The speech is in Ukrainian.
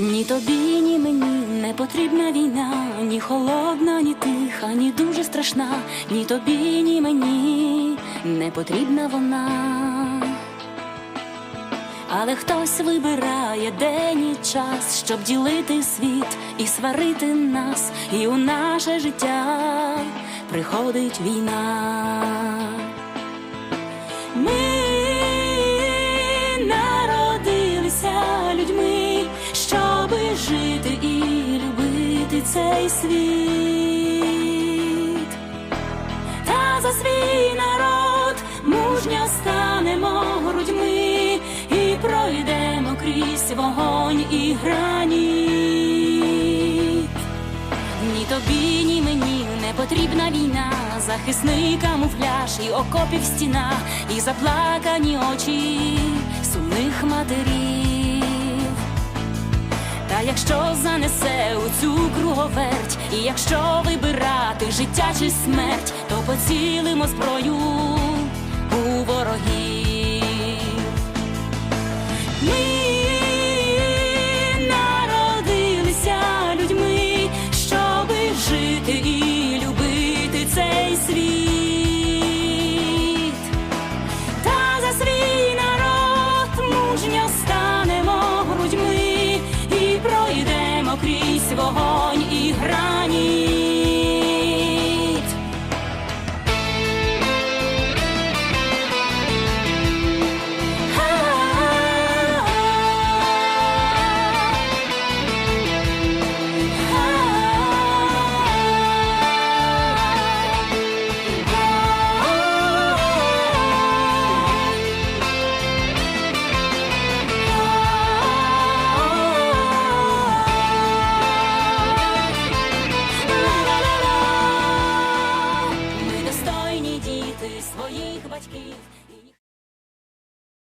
Ні тобі, ні мені не потрібна війна, ні холодна, ні тиха, ні дуже страшна, ні тобі, ні мені не потрібна вона. Але хтось вибирає день і час, щоб ділити світ і сварити нас, і у наше життя приходить війна. Цей світ. Та за свій народ мужньо станемо грудьми і пройдемо крізь вогонь і граніт. Ні тобі, ні мені не потрібна війна, захисний камуфляж і окопів стіна, і заплакані очі сумних матерів. Якщо занесе у цю круговерть, і якщо вибирати життя чи смерть, то поцілимо зброю. діти своїх батьків.